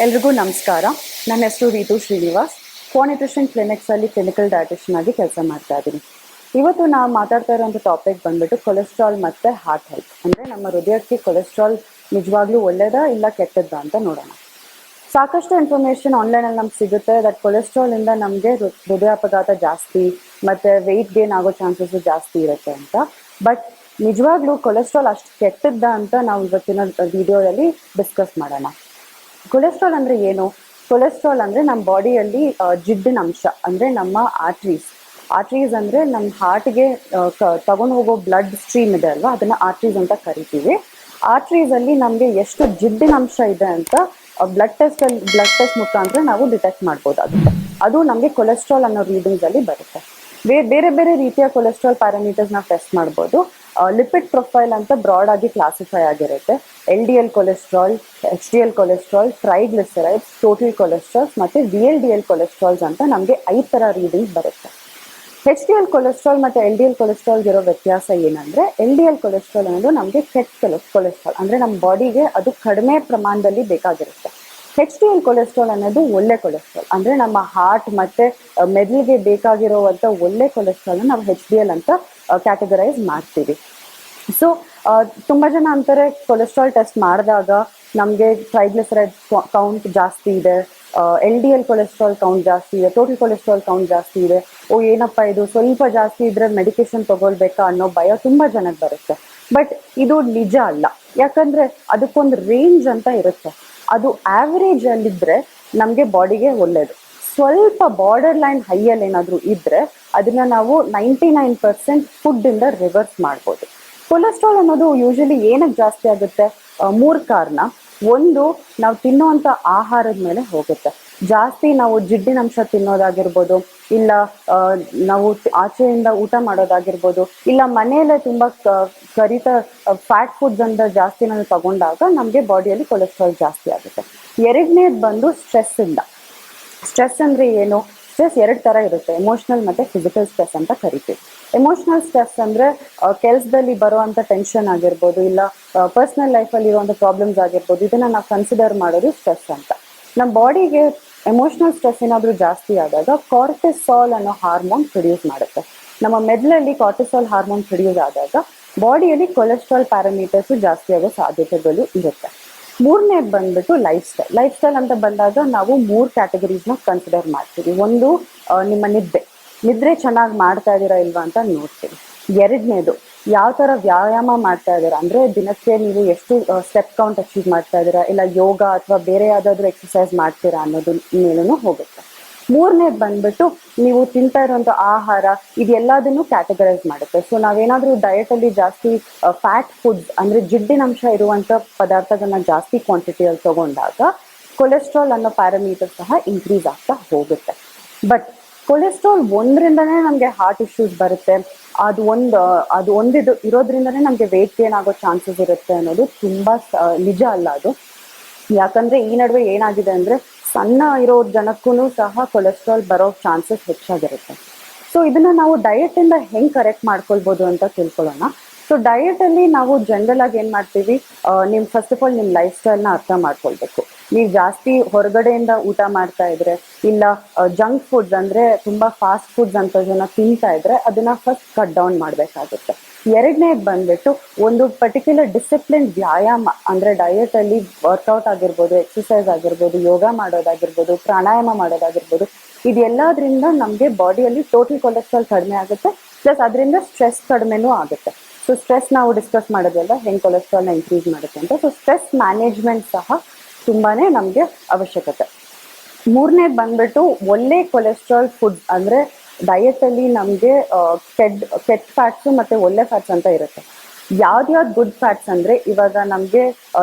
ಎಲ್ರಿಗೂ ನಮಸ್ಕಾರ. ನನ್ನ ಹೆಸರು ರೀತು ಶ್ರೀನಿವಾಸ್. ಕ್ಲಿನಿಕ್ಸ್ ಅಲ್ಲಿ ಕ್ಲಿನಿಕಲ್ ಡಯಟಿಷನ್ ಆಗಿ ಕೆಲಸ ಮಾಡ್ತಾ ಇದ್ದೀನಿ ಇವತ್ತು ನಾವು ಮಾತಾಡ್ತಾ ಇರೋಂಥ ಟಾಪಿಕ್ ಬಂದ್ಬಿಟ್ಟು ಕೊಲೆಸ್ಟ್ರಾಲ್ ಮತ್ತೆ ಹಾರ್ಟ್ ಹೆಲ್ತ್ ಅಂದ್ರೆ ನಮ್ಮ ಹೃದಯಕ್ಕೆ ಕೊಲೆಸ್ಟ್ರಾಲ್ ನಿಜವಾಗ್ಲೂ ಒಳ್ಳೇದಾ ಇಲ್ಲ ಕೆಟ್ಟದ್ದಾ ಅಂತ ನೋಡೋಣ. ಸಾಕಷ್ಟು ಇನ್ಫಾರ್ಮೇಶನ್ ಆನ್ಲೈನಲ್ಲಿ ನಮ್ಗೆ ಸಿಗುತ್ತೆ. ದಟ್ ಕೊಲೆಸ್ಟ್ರಾಲ್ ಇಂದ ಹೃದಯ ಅಪಘಾತ ಜಾಸ್ತಿ ಮತ್ತೆ ವೆಯ್ಟ್ ಗೇನ್ ಆಗೋ ಚಾನ್ಸಸ್ ಜಾಸ್ತಿ ಇರುತ್ತೆ ಅಂತ. ಬಟ್ ನಿಜವಾಗ್ಲೂ ಕೊಲೆಸ್ಟ್ರಾಲ್ ಅಷ್ಟು ಕೆಟ್ಟದ್ದ ಅಂತ ನಾವು ಇವತ್ತಿನ ವಿಡಿಯೋದಲ್ಲಿ ಡಿಸ್ಕಸ್ ಮಾಡೋಣ. ಕೊಲೆಸ್ಟ್ರಾಲ್ ಅಂದ್ರೆ ಏನು? ಕೊಲೆಸ್ಟ್ರಾಲ್ ಅಂದ್ರೆ ನಮ್ಮ ಬಾಡಿಯಲ್ಲಿ ಜಿಡ್ಡಿನ ಅಂಶ, ಅಂದ್ರೆ ನಮ್ಮ ಆರ್ಟ್ರೀಸ್. ಆರ್ಟ್ರೀಸ್ ಅಂದ್ರೆ ನಮ್ಮ ಹಾರ್ಟ್ಗೆ ತಗೊಂಡು ಹೋಗೋ ಬ್ಲಡ್ ಸ್ಟ್ರೀಮ್ ಇದೆ ಅಲ್ವಾ? ಅದನ್ನ ಆರ್ಟ್ರೀಸ್ ಅಂತ ಕರಿತೀವಿ. ಆರ್ಟ್ರೀಸ್ ಅಲ್ಲಿ ನಮಗೆ ಎಷ್ಟು ಜಿಡ್ಡಿನ ಅಂಶ ಇದೆ ಅಂತ ಬ್ಲಡ್ ಟೆಸ್ಟ್ ಅಲ್ಲಿ, ಬ್ಲಡ್ ಟೆಸ್ಟ್ ಮುಖಾಂತರ ನಾವು ಡಿಟೆಕ್ಟ್ ಮಾಡ್ಬೋದಾಗುತ್ತೆ ಅದು ನಮಗೆ ಕೊಲೆಸ್ಟ್ರಾಲ್ ಅನ್ನೋ ರೀಡಿಂಗ್ಸ್ ಅಲ್ಲಿ ಬರುತ್ತೆ. ಬೇ- ಬೇರೆ ಬೇರೆ ರೀತಿಯ ಕೊಲೆಸ್ಟ್ರಾಲ್ ಪ್ಯಾರಾಮೀಟರ್ಸ್ ನಾವು ಟೆಸ್ಟ್ ಮಾಡ್ಬೋದು. ಲಿಪಿಡ್ ಪ್ರೊಫೈಲ್ ಅಂತ ಬ್ರಾಡ್ ಆಗಿ ಕ್ಲಾಸಿಫೈ ಆಗಿರುತ್ತೆ. L D L cholesterol H D L cholesterol triglycerides total cholesterols ಮತ್ತೆ V L D L cholesterols ಅಂತ ನಮಗೆ ಐದು ಥರ ರೀಡಿಂಗ್ ಬರುತ್ತೆ. ಎಚ್ ಡಿ ಎಲ್ ಕೊಲೆಸ್ಟ್ರಾಲ್ ಮತ್ತು ಎಲ್ ಡಿ ಎಲ್ ಕೊಲೆಸ್ಟ್ರಾಲ್ ಇರೋ ವ್ಯತ್ಯಾಸ ಏನಂದರೆ ಎಲ್ ಡಿ ಎಲ್ ಕೊಲೆಸ್ಟ್ರಾಲ್ ಅನ್ನೋದು ನಮಗೆ ಕೆಟ್ಟ ಕೊಲೆಸ್ಟ್ರಾಲ್ ಅಂದರೆ ನಮ್ಮ ಬಾಡಿಗೆ ಅದು ಕಡಿಮೆ ಪ್ರಮಾಣದಲ್ಲಿ ಬೇಕಾಗಿರುತ್ತೆ. ಹೆಚ್ ಡಿ ಎಲ್ ಕೊಲೆಸ್ಟ್ರಾಲ್ ಅನ್ನೋದು ಒಳ್ಳೆ ಕೊಲೆಸ್ಟ್ರಾಲ್ ಅಂದರೆ ನಮ್ಮ ಹಾರ್ಟ್ ಮತ್ತು ಮೆದುಳಿಗೆ ಬೇಕಾಗಿರೋವಂಥ ಒಳ್ಳೆ ಕೊಲೆಸ್ಟ್ರಾಲ್ನ ನಾವು ಎಚ್ ಡಿ ಎಲ್ ಅಂತ ಕ್ಯಾಟಗರೈಸ್ ಮಾಡ್ತೀವಿ. ಸೊ ತುಂಬಾ ಜನ ಅಂತಾರೆ ಕೊಲೆಸ್ಟ್ರಾಲ್ ಟೆಸ್ಟ್ ಮಾಡಿದಾಗ ನಮಗೆ ಟ್ರೈಗ್ಲಿಸರೈಡ್ ಕೌಂಟ್ ಜಾಸ್ತಿ ಇದೆ. L D L cholesterol count ಜಾಸ್ತಿ ಇದೆ ಟೋಟಲ್ ಕೊಲೆಸ್ಟ್ರಾಲ್ ಕೌಂಟ್ ಜಾಸ್ತಿ ಇದೆ. ಓ, ಏನಪ್ಪ ಇದು? ಸ್ವಲ್ಪ ಜಾಸ್ತಿ ಇದ್ರೆ ಮೆಡಿಕೇಶನ್ ತಗೊಳ್ಬೇಕಾ ಅನ್ನೋ ಭಯ ತುಂಬಾ ಜನಕ್ಕೆ ಬರುತ್ತೆ. ಬಟ್ ಇದು ನಿಜ ಅಲ್ಲ. ಯಾಕಂದ್ರೆ ಅದಕ್ಕೊಂದು ರೇಂಜ್ ಅಂತ ಇರುತ್ತೆ. ಅದು ಆವರೇಜ್ ಅಲ್ಲಿದ್ರೆ ನಮಗೆ ಬಾಡಿಗೆ ಒಳ್ಳೇದು. ಸ್ವಲ್ಪ ಬಾರ್ಡರ್ ಲೈನ್ ಹೈಯಲ್ಲಿ ಏನಾದರೂ ಇದ್ದರೆ ಅದನ್ನ ನಾವು ನೈಂಟಿ ನೈನ್ ಪರ್ಸೆಂಟ್ ಫುಡ್ ಇಂದ ರಿವರ್ಸ್ ಮಾಡ್ಬೋದು. ಕೊಲೆಸ್ಟ್ರಾಲ್ ಅನ್ನೋದು ಯೂಶಲಿ ಏನಕ್ಕೆ ಜಾಸ್ತಿ ಆಗುತ್ತೆ? ಮೂರು ಕಾರಣ. ಒಂದು, ನಾವು ತಿನ್ನುವಂಥ ಆಹಾರದ ಮೇಲೆ ಹೋಗುತ್ತೆ. ಜಾಸ್ತಿ ನಾವು ಜಿಡ್ಡಿನ ಅಂಶ ತಿನ್ನೋದಾಗಿರ್ಬೋದು, ಇಲ್ಲ ನಾವು ಆಚೆಯಿಂದ ಊಟ ಮಾಡೋದಾಗಿರ್ಬೋದು, ಇಲ್ಲ ಮನೆಯಲ್ಲೇ ತುಂಬ ಕರಿತ ಫ್ಯಾಟ್ ಫುಡ್ಸ್ ಅಂತ ಜಾಸ್ತಿ ನಾವು ತಗೊಂಡಾಗ ನಮಗೆ ಬಾಡಿಯಲ್ಲಿ ಕೊಲೆಸ್ಟ್ರಾಲ್ ಜಾಸ್ತಿ ಆಗುತ್ತೆ. ಎರಡನೇದು ಬಂದು ಸ್ಟ್ರೆಸ್ ಇಂದ. ಸ್ಟ್ರೆಸ್ ಅಂದ್ರೆ ಏನು? ಸ್ಟ್ರೆಸ್ ಎರಡು ತರ ಇರುತ್ತೆ. ಎಮೋಷನಲ್ ಮತ್ತೆ ಫಿಸಿಕಲ್ ಸ್ಟ್ರೆಸ್ ಅಂತ ಕರಿತೀವಿ. ಎಮೋಷನಲ್ ಸ್ಟ್ರೆಸ್ ಅಂದ್ರೆ ಕೆಲಸದಲ್ಲಿ ಬರುವಂತ ಟೆನ್ಷನ್ ಆಗಿರ್ಬೋದು, ಇಲ್ಲ ಪರ್ಸನಲ್ ಲೈಫಲ್ಲಿ ಇರುವಂಥ ಪ್ರಾಬ್ಲಮ್ಸ್ ಆಗಿರ್ಬೋದು, ಇದನ್ನ ನಾವು ಕನ್ಸಿಡರ್ ಮಾಡೋದು ಸ್ಟ್ರೆಸ್ ಅಂತ. ನಮ್ಮ ಬಾಡಿಗೆ ಎಮೋಷನಲ್ ಸ್ಟ್ರೆಸ್ ಏನಾದರೂ ಜಾಸ್ತಿ ಆದಾಗ ಕಾರ್ಟಿಸಾಲ್ ಅನ್ನೋ ಹಾರ್ಮೋನ್ ಪ್ರೊಡ್ಯೂಸ್ ಮಾಡುತ್ತೆ. ನಮ್ಮ ಮೆದುಳಲ್ಲಿ ಕಾರ್ಟಿಸಾಲ್ ಹಾರ್ಮೋನ್ ಪ್ರೊಡ್ಯೂಸ್ ಆದಾಗ ಬಾಡಿಯಲ್ಲಿ ಕೊಲೆಸ್ಟ್ರಾಲ್ ಪ್ಯಾರಾಮೀಟರ್ಸ್ ಜಾಸ್ತಿ ಆಗೋ ಸಾಧ್ಯತೆಗಳು ಇರುತ್ತೆ. ಮೂರನೇದು ಬಂದ್ಬಿಟ್ಟು ಲೈಫ್ ಸ್ಟೈಲ್ ಲೈಫ್ ಸ್ಟೈಲ್ ಅಂತ ಬಂದಾಗ ನಾವು ಮೂರು ಕ್ಯಾಟಗರೀಸ್ನ ಕನ್ಸಿಡರ್ ಮಾಡ್ತೀವಿ. ಒಂದು ನಿಮ್ಮ ನಿದ್ದೆ ನಿದ್ರೆ ಚೆನ್ನಾಗಿ ಮಾಡ್ತಾ ಇದ್ದೀರಾ ಇಲ್ವಾ ಅಂತ ನೋಡ್ತೀವಿ. ಎರಡನೇದು, ಯಾವ ಥರ ವ್ಯಾಯಾಮ ಮಾಡ್ತಾ ಇದ್ದೀರಾ? ಅಂದರೆ ದಿನಕ್ಕೆ ನೀವು ಎಷ್ಟು ಸ್ಟೆಪ್ ಕೌಂಟ್ ಅಚೀವ್ ಮಾಡ್ತಾ ಇದ್ದೀರಾ? ಇಲ್ಲ ಯೋಗ ಅಥವಾ ಬೇರೆ ಯಾವುದಾದ್ರೂ ಎಕ್ಸಸೈಸ್ ಮಾಡ್ತೀರಾ ಅನ್ನೋದ್ರ ಮೇಲೂ ಹೋಗುತ್ತೆ. ಮೂರನೇದು ಬಂದ್ಬಿಟ್ಟು ನೀವು ತಿಂತಾ ಇರುವಂತ ಆಹಾರ ಇದೆಲ್ಲದನ್ನು ಕ್ಯಾಟಗರೈಸ್ ಮಾಡುತ್ತೆ. ಸೊ ನಾವೇನಾದ್ರೂ ಡಯಟ್ ಅಲ್ಲಿ ಜಾಸ್ತಿ ಫ್ಯಾಟ್ ಫುಡ್ ಅಂದ್ರೆ ಜಿಡ್ಡಿನ ಅಂಶ ಇರುವಂತ ಪದಾರ್ಥಗಳನ್ನ ಜಾಸ್ತಿ ಕ್ವಾಂಟಿಟಿಯಲ್ಲಿ ತಗೊಂಡಾಗ ಕೊಲೆಸ್ಟ್ರಾಲ್ ಅನ್ನೋ ಪ್ಯಾರಾಮೀಟರ್ ಸಹ ಇನ್ಕ್ರೀಸ್ ಆಗ್ತಾ ಹೋಗುತ್ತೆ. ಬಟ್ ಕೊಲೆಸ್ಟ್ರಾಲ್ ಒಂದರಿಂದನೇ ನಮಗೆ ಹಾರ್ಟ್ ಇಶ್ಯೂಸ್ ಬರುತ್ತೆ. ಅದು ಒಂದು, ಅದು ಒಂದಿದು ಇರೋದ್ರಿಂದನೇ ನಮಗೆ ವೇಟ್ ಗೇನ್ ಆಗೋ ಚಾನ್ಸಸ್ ಇರುತ್ತೆ ಅನ್ನೋದು ತುಂಬಾ ನಿಜ ಅಲ್ಲ ಅದು. ಯಾಕಂದ್ರೆ ಈ ನಡುವೆ ಏನಾಗಿದೆ ಅಂದ್ರೆ ಸಣ್ಣ ಇರೋ ಜನಕ್ಕೂ ಸಹ ಕೊಲೆಸ್ಟ್ರಾಲ್ ಬರೋ ಚಾನ್ಸಸ್ ಹೆಚ್ಚಾಗಿರುತ್ತೆ. ಸೊ ಇದನ್ನ ನಾವು ಡಯಟ್ ಇಂದ ಹೆಂಗ್ ಕರೆಕ್ಟ್ ಮಾಡ್ಕೊಳ್ಬೋದು ಅಂತ ತಿಳ್ಕೊಳ್ಳೋಣ. ಸೊ ಡಯಟ್ ಅಲ್ಲಿ ನಾವು ಜನರಲ್ ಆಗಿ ಏನ್ ಮಾಡ್ತೀವಿ? ನಿಮ್ಮ ನಿಮ್ ಫಸ್ಟ್ ಆಫ್ ಆಲ್ ನಿಮ್ಮ ಲೈಫ್ ಸ್ಟೈಲ್ನ ಅರ್ಥ ಮಾಡ್ಕೊಳ್ಬೇಕು. ನೀವು ಜಾಸ್ತಿ ಹೊರಗಡೆಯಿಂದ ಊಟ ಮಾಡ್ತಾ ಇದ್ರೆ, ಇಲ್ಲ ಜಂಕ್ ಫುಡ್ಸ್ ಅಂದ್ರೆ ತುಂಬಾ ಫಾಸ್ಟ್ ಫುಡ್ಸ್ ಅಂತ ಜನ ತಿಂತಾ ಇದ್ರೆ, ಅದನ್ನ ಫಸ್ಟ್ ಕಟ್ ಡೌನ್ ಮಾಡ್ಬೇಕಾಗುತ್ತೆ. ಎರಡನೇದು ಬಂದ್ಬಿಟ್ಟು ಒಂದು ಪರ್ಟಿಕ್ಯುಲರ್ ಡಿಸಿಪ್ಲಿನ್ ವ್ಯಾಯಾಮ, ಅಂದ್ರೆ ಡಯಟ್ ಅಲ್ಲಿ ವರ್ಕೌಟ್ ಆಗಿರ್ಬೋದು ಎಕ್ಸಸೈಸ್ ಆಗಿರ್ಬೋದು, ಯೋಗ ಮಾಡೋದಾಗಿರ್ಬೋದು, ಪ್ರಾಣಾಯಾಮ ಮಾಡೋದಾಗಿರ್ಬೋದು ಇದೆಲ್ಲದರಿಂದ ನಮಗೆ ಬಾಡಿಯಲ್ಲಿ ಟೋಟಲ್ ಕೊಲೆಸ್ಟ್ರಾಲ್ ಕಡಿಮೆ ಆಗುತ್ತೆ ಪ್ಲಸ್ ಅದರಿಂದ ಸ್ಟ್ರೆಸ್ ಕಡಿಮೆನೂ ಆಗುತ್ತೆ. ಸೊ ಸ್ಟ್ರೆಸ್ ನಾವು ಡಿಸ್ಕಸ್ ಮಾಡೋದ್ರಿಂದ ಹೆಂಗ್ ಕೊಲೆಸ್ಟ್ರಾಲ್ನ ಇನ್ಕ್ರೀಸ್ ಮಾಡುತ್ತೆ ಅಂತ. ಸೊ ಸ್ಟ್ರೆಸ್ ಮ್ಯಾನೇಜ್ಮೆಂಟ್ ಸಹ ತುಂಬಾನೇ ನಮಗೆ ಅವಶ್ಯಕತೆ. ಮೂರನೇ ಬಂದ್ಬಿಟ್ಟು ಒಳ್ಳೆ ಕೊಲೆಸ್ಟ್ರಾಲ್ ಫುಡ್ ಅಂದ್ರೆ ಡಯಟ್ ಅಲ್ಲಿ ನಮಗೆ ಕೆಡ್ ಕೆಟ್ ಫ್ಯಾಟ್ಸ್ ಮತ್ತೆ ಒಳ್ಳೆ ಫ್ಯಾಟ್ಸ್ ಅಂತ ಇರುತ್ತೆ. ಯಾವ್ದ್ಯಾವ್ದು ಗುಡ್ ಫ್ಯಾಟ್ಸ್ ಅಂದ್ರೆ, ಇವಾಗ ನಮಗೆ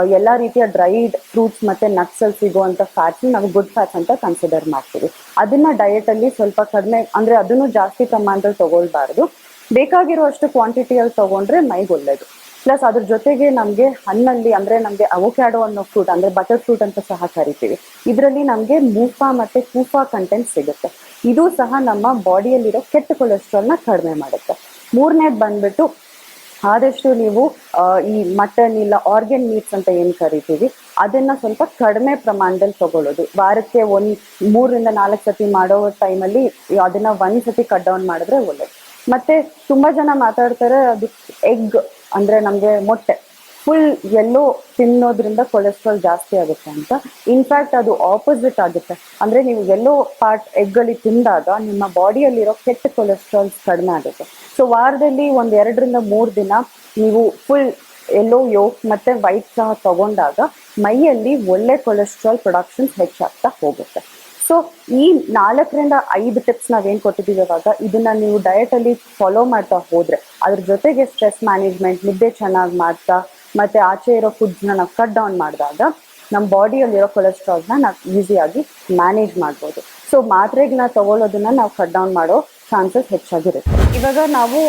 ಎಲ್ಲಾ ರೀತಿಯ ಡ್ರೈಡ್ ಫ್ರೂಟ್ಸ್ ಮತ್ತೆ ನಟ್ಸ್ ಅಲ್ಲಿ ಸಿಗುವಂತ ಫ್ಯಾಟ್ಸ್ ನಾವು ಗುಡ್ ಫ್ಯಾಟ್ಸ್ ಅಂತ ಕನ್ಸಿಡರ್ ಮಾಡ್ತೀವಿ. ಅದನ್ನ ಡಯಟ್ ಅಲ್ಲಿ ಸ್ವಲ್ಪ ಕಡಿಮೆ, ಅಂದ್ರೆ ಅದನ್ನು ಜಾಸ್ತಿ ಪ್ರಮಾಣದಲ್ಲಿ ತಗೊಳ್ಬಾರ್ದು. ಬೇಕಾಗಿರುವಷ್ಟು ಕ್ವಾಂಟಿಟಿಯಲ್ಲಿ ತಗೊಂಡ್ರೆ ಮೈಗೆ ಒಳ್ಳೇದು. ಪ್ಲಸ್ ಅದ್ರ ಜೊತೆಗೆ ನಮಗೆ ಹಣ್ಣಲ್ಲಿ, ಅಂದ್ರೆ ನಮಗೆ ಅವಕ್ಯಾಡೋ ಅನ್ನೋ ಫ್ರೂಟ್ ಅಂದ್ರೆ ಬಟರ್ ಫ್ರೂಟ್ ಅಂತ ಸಹ ಕರಿತೀವಿ. ಇದರಲ್ಲಿ ನಮಗೆ ಮೂಫಾ ಮತ್ತೆ ಕೂಫಾ ಕಂಟೆಂಟ್ ಸಿಗುತ್ತೆ. ಇದು ಸಹ ನಮ್ಮ ಬಾಡಿಯಲ್ಲಿರೋ ಕೆಟ್ಟ ಕೊಲೆಸ್ಟ್ರಾಲ್ನ ಕಡಿಮೆ ಮಾಡುತ್ತೆ. ಮೂರನೇದು ಬಂದ್ಬಿಟ್ಟು ಆದಷ್ಟು ನೀವು ಈ ಮಟನ್ ಇಲ್ಲ ಆರ್ಗನ್ ಮೀಟ್ಸ್ ಅಂತ ಏನು ಕರಿತೀವಿ, ಅದನ್ನ ಸ್ವಲ್ಪ ಕಡಿಮೆ ಪ್ರಮಾಣದಲ್ಲಿ ತಗೊಳ್ಳೋದು. ವಾರಕ್ಕೆ ಒಂದು ಮೂರರಿಂದ ನಾಲ್ಕು ಸತಿ ಮಾಡೋ ಟೈಮಲ್ಲಿ ಅದನ್ನ ಒಂದು ಸತಿ ಕಟ್ ಡೌನ್ ಮಾಡಿದ್ರೆ ಒಳ್ಳೇದು. ಮತ್ತೆ ತುಂಬಾ ಜನ ಮಾತಾಡ್ತಾರೆ ಅದು ಎಗ್ ಅಂದ್ರೆ ನಮಗೆ ಮೊಟ್ಟೆ. ಫುಲ್ ಎಲ್ಲೋ ತಿನ್ನೋದ್ರಿಂದ ಕೊಲೆಸ್ಟ್ರಾಲ್ ಜಾಸ್ತಿ ಆಗುತ್ತೆ ಅಂತ. ಇನ್ಫ್ಯಾಕ್ಟ್ ಅದು ಆಪೋಸಿಟ್ ಆಗುತ್ತೆ. ಅಂದ್ರೆ ನೀವು ಎಲ್ಲೋ ಪಾರ್ಟ್ ಎಗ್ಗಲ್ಲಿ ತಿಂದಾಗ ನಿಮ್ಮ ಬಾಡಿಯಲ್ಲಿರೋ ಕೆಟ್ಟ ಕೊಲೆಸ್ಟ್ರಾಲ್ಸ್ ಕಡಿಮೆ ಆಗುತ್ತೆ. ಸೊ ವಾರದಲ್ಲಿ ಒಂದ್ ಎರಡರಿಂದ ಮೂರು ದಿನ ನೀವು ಫುಲ್ ಎಲ್ಲೋ ಯೋಕ್ ಮತ್ತೆ ವೈಟ್ ಸಹ ತಗೊಂಡಾಗ ಮೈಯಲ್ಲಿ ಒಳ್ಳೆ ಕೊಲೆಸ್ಟ್ರಾಲ್ ಪ್ರೊಡಕ್ಷನ್ಸ್ ಹೆಚ್ಚಾಗ್ತಾ ಹೋಗುತ್ತೆ. ಸೊ ಈ ನಾಲ್ಕರಿಂದ ಐದು ಟಿಪ್ಸ್ ನಾವೇನು ಕೊಟ್ಟಿದ್ದೀವಿ ಇವಾಗ, ಇದನ್ನ ನೀವು ಡಯಟಲ್ಲಿ ಫಾಲೋ ಮಾಡ್ತಾ ಹೋದರೆ, ಅದ್ರ ಜೊತೆಗೆ ಸ್ಟ್ರೆಸ್ ಮ್ಯಾನೇಜ್ಮೆಂಟ್ ನಿದ್ದೆ ಚೆನ್ನಾಗಿ ಮಾಡ್ತಾ ಮತ್ತೆ ಆಚೆ ಇರೋ ಫುಡ್ಸ್ನ ನಾವು ಕಟ್ ಡೌನ್ ಮಾಡಿದಾಗ ನಮ್ಮ ಬಾಡಿಯಲ್ಲಿರೋ ಕೊಲೆಸ್ಟ್ರಾಲ್ನ ನಾವು ಈಸಿಯಾಗಿ ಮ್ಯಾನೇಜ್ ಮಾಡ್ಬೋದು. ಸೊ ಮಾತ್ರೆಗಳನ್ನ ತಗೊಳ್ಳೋದನ್ನ ನಾವು ಕಟ್ ಡೌನ್ ಮಾಡೋ ಚಾನ್ಸಸ್ ಹೆಚ್ಚಾಗಿರುತ್ತೆ. ಇವಾಗ ನಾವು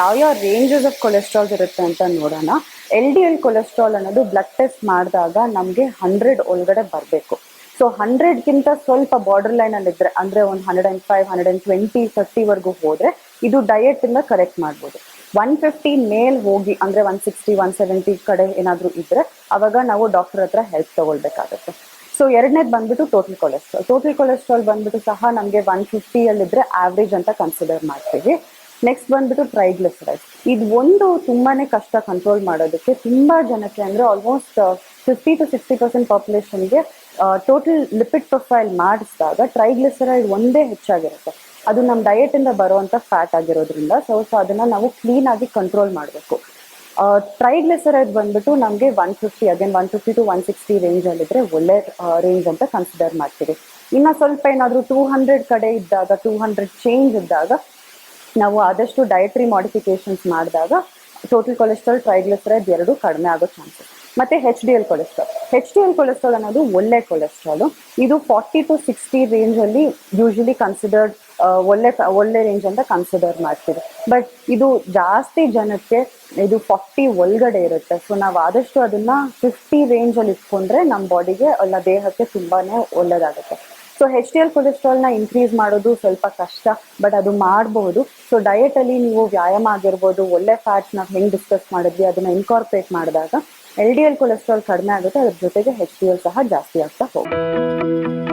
ಯಾವ ಯಾವ್ಯಾವ ರೇಂಜಸ್ ಆಫ್ ಕೊಲೆಸ್ಟ್ರಾಲ್ ಇರುತ್ತೆ ಅಂತ ನೋಡೋಣ. ಎಲ್ ಡಿ ಎಲ್ ಕೊಲೆಸ್ಟ್ರಾಲ್ ಅನ್ನೋದು ಬ್ಲಡ್ ಟೆಸ್ಟ್ ಮಾಡಿದಾಗ ನಮಗೆ ಹಂಡ್ರೆಡ್ ಒಳಗಡೆ ಬರಬೇಕು. ಸೊ ಹಂಡ್ರೆಡ್ಗಿಂತ ಸ್ವಲ್ಪ ಬಾರ್ಡರ್ ಲೈನ್ ಅಲ್ಲಿ ಇದ್ರೆ, ಅಂದ್ರೆ ಒಂದು hundred and five hundred and twenty ತರ್ಟಿವರೆಗೂ ಹೋದ್ರೆ ಇದು ಡಯಟ್ ಇಂದ ಕರೆಕ್ಟ್ ಮಾಡ್ಬೋದು. ಒನ್ ಫಿಫ್ಟಿ ಮೇಲ್ ಹೋಗಿ, ಅಂದ್ರೆ ಒನ್ ಸಿಕ್ಸ್ಟಿ ಒನ್ ಸೆವೆಂಟಿ ಕಡೆ ಏನಾದರೂ ಇದ್ರೆ ಅವಾಗ ನಾವು ಡಾಕ್ಟರ್ ಹತ್ರ ಹೆಲ್ಪ್ ತಗೊಳ್ಬೇಕಾಗತ್ತೆ. ಸೊ ಎರಡನೇದು ಬಂದ್ಬಿಟ್ಟು ಟೋಟಲ್ ಕೊಲೆಸ್ಟ್ರಾಲ್ ಟೋಟಲ್ ಕೊಲೆಸ್ಟ್ರಾಲ್ ಬಂದ್ಬಿಟ್ಟು ಸಹ ನಮಗೆ ಒನ್ ಫಿಫ್ಟಿಯಲ್ಲಿದ್ರೆ ಆವ್ರೇಜ್ ಅಂತ ಕನ್ಸಿಡರ್ ಮಾಡ್ತೀವಿ. ನೆಕ್ಸ್ಟ್ ಬಂದ್ಬಿಟ್ಟು ಟ್ರೈಗ್ಲಿಸರೈಡ್ ಇದು ಒಂದು ತುಂಬಾನೇ ಕಷ್ಟ ಕಂಟ್ರೋಲ್ ಮಾಡೋದಕ್ಕೆ ತುಂಬಾ ಜನಕ್ಕೆ ಅಂದ್ರೆ almost fifty to sixty percent ಪಾಪ್ಯುಲೇಷನ್ಗೆ total lipid profile ಮಾಡಿಸಿದಾಗ ಟ್ರೈಗ್ಲಿಸರೈಡ್ ಒಂದೇ ಹೆಚ್ಚಾಗಿರುತ್ತೆ. ಅದು ನಮ್ಮ ಡಯಟ್ ಇಂದ ಬರುವಂತ ಫ್ಯಾಟ್ ಆಗಿರೋದ್ರಿಂದ ಸೊ ಸೊ ಅದನ್ನ ನಾವು ಕ್ಲೀನ್ ಆಗಿ ಕಂಟ್ರೋಲ್ ಮಾಡಬೇಕು. ಟ್ರೈಗ್ಲಿಸರೈಡ್ ಬಂದ್ಬಿಟ್ಟು ನಮಗೆ one fifty again one fifty to one sixty range ಅಲ್ಲಿದ್ರೆ ಒಳ್ಳೆ ರೇಂಜ್ ಅಂತ ಕನ್ಸಿಡರ್ ಮಾಡ್ತೀವಿ. ಇನ್ನ ಸ್ವಲ್ಪ ಏನಾದರೂ ಟೂ ಹಂಡ್ರೆಡ್ ಕಡೆ ಇದ್ದಾಗ ಟೂ ಹಂಡ್ರೆಡ್ ಚೇಂಜ್ ಇದ್ದಾಗ, ನಾವು ಆದಷ್ಟು ಡಯಟ್ರಿ ಮಾಡಿಫಿಕೇಶನ್ಸ್ ಮಾಡಿದಾಗ ಟೋಟಲ್ ಕೊಲೆಸ್ಟ್ರಾಲ್ ಟ್ರೈಗ್ಲಿಸರೈಡ್ ಎರಡು ಕಡಿಮೆ ಆಗೋ ಚಾನ್ಸಸ್ ಮತ್ತೆ H D L cholesterol H D L cholesterol ಅನ್ನೋದು ಒಳ್ಳೆ ಕೊಲೆಸ್ಟ್ರಾಲ್ ಇದು ಫಾರ್ಟಿ ಟು ಸಿಕ್ಸ್ಟಿ ರೇಂಜ್ ಅಲ್ಲಿ ಯೂಶಲಿ ಕನ್ಸಿಡರ್ಡ್ ಒಳ್ಳೆ ಒಳ್ಳೆ ರೇಂಜ್ ಅಂತ ಕನ್ಸಿಡರ್ ಮಾಡ್ತೀವಿ. ಬಟ್ ಇದು ಜಾಸ್ತಿ ಜನಕ್ಕೆ ಇದು ಫಾರ್ಟಿ ಒಳಗಡೆ ಇರುತ್ತೆ. ಸೊ ನಾವು ಆದಷ್ಟು ಅದನ್ನ ಫಿಫ್ಟಿ ರೇಂಜ್ ಅಲ್ಲಿ ಇಟ್ಕೊಂಡ್ರೆ ನಮ್ಮ ಬಾಡಿಗೆ ಅಲ್ಲ ದೇಹಕ್ಕೆ ತುಂಬಾನೇ ಒಳ್ಳೇದಾಗುತ್ತೆ. ಸೊ ಹೆಚ್ ಡಿ ಎಲ್ ಕೊಲೆಸ್ಟ್ರಾಲ್ನ ಇನ್ಕ್ರೀಸ್ ಮಾಡೋದು ಸ್ವಲ್ಪ ಕಷ್ಟ ಬಟ್ ಅದು ಮಾಡಬಹುದು ಸೊ ಡಯಟ್ ಅಲ್ಲಿ ನೀವು ವ್ಯಾಯಾಮ ಆಗಿರ್ಬೋದು, ಒಳ್ಳೆ ಫ್ಯಾಟ್ಸ್ ನಾವು ಹೆಂಗೆ ಡಿಸ್ಕಸ್ ಮಾಡಿದ್ವಿ, ಅದನ್ನ ಇನ್ಕಾರ್ಪೊರೇಟ್ ಮಾಡಿದಾಗ ಎಲ್ ಡಿ ಎಲ್ ಕೊಲೆಸ್ಟ್ರಾಲ್ ಕಡಿಮೆ ಆಗುತ್ತೆ, ಅದ್ರ ಜೊತೆಗೆ ಹೆಚ್ ಡಿ ಎಲ್ ಸಹ ಜಾಸ್ತಿ ಆಗ್ತಾ ಹೋಗುತ್ತೆ.